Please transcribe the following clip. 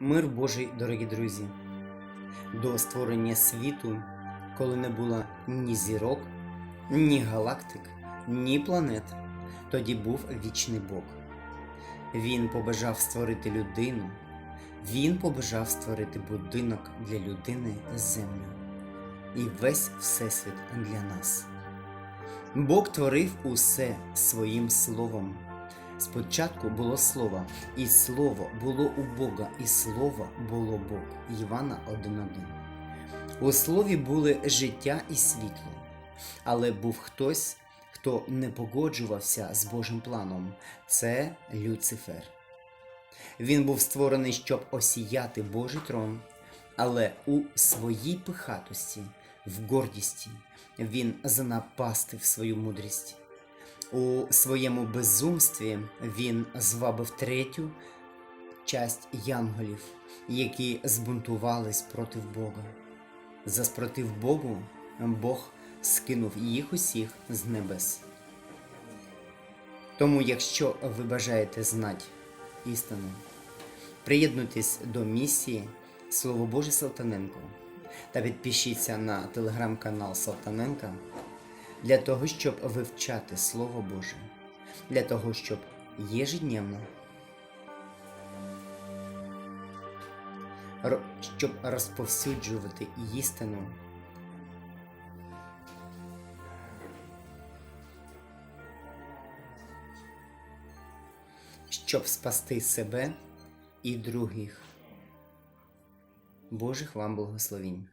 Мир Божий, дорогі друзі, до створення світу, коли не було ні зірок, ні галактик, ні планет, тоді був вічний Бог. Він побажав створити людину, він побажав створити будинок для людини землю і весь всесвіт для нас. Бог творив усе своїм словом. Спочатку було слово, і слово було у Бога, і слово було Бог. Івана 1.1. У слові були життя і світло, але був хтось, хто не погоджувався з Божим планом. Це Люцифер. Він був створений, щоб осіяти Божий трон, але у своїй пихатості, в гордісті, він занапастив свою мудрість. У своєму безумстві він звабив третю часть янголів, які збунтувались проти Бога. За спротив Богу Бог скинув їх усіх з небес. Тому, якщо ви бажаєте знати істину, приєднуйтесь до місії Слово Боже Салтаненко та підпишіться на телеграм-канал Салтаненка для того, щоб вивчати Слово Боже, для того, щоб ежедневно, ро- щоб розповсюджувати істину, щоб спасти себе і других. Божих вам благословінь.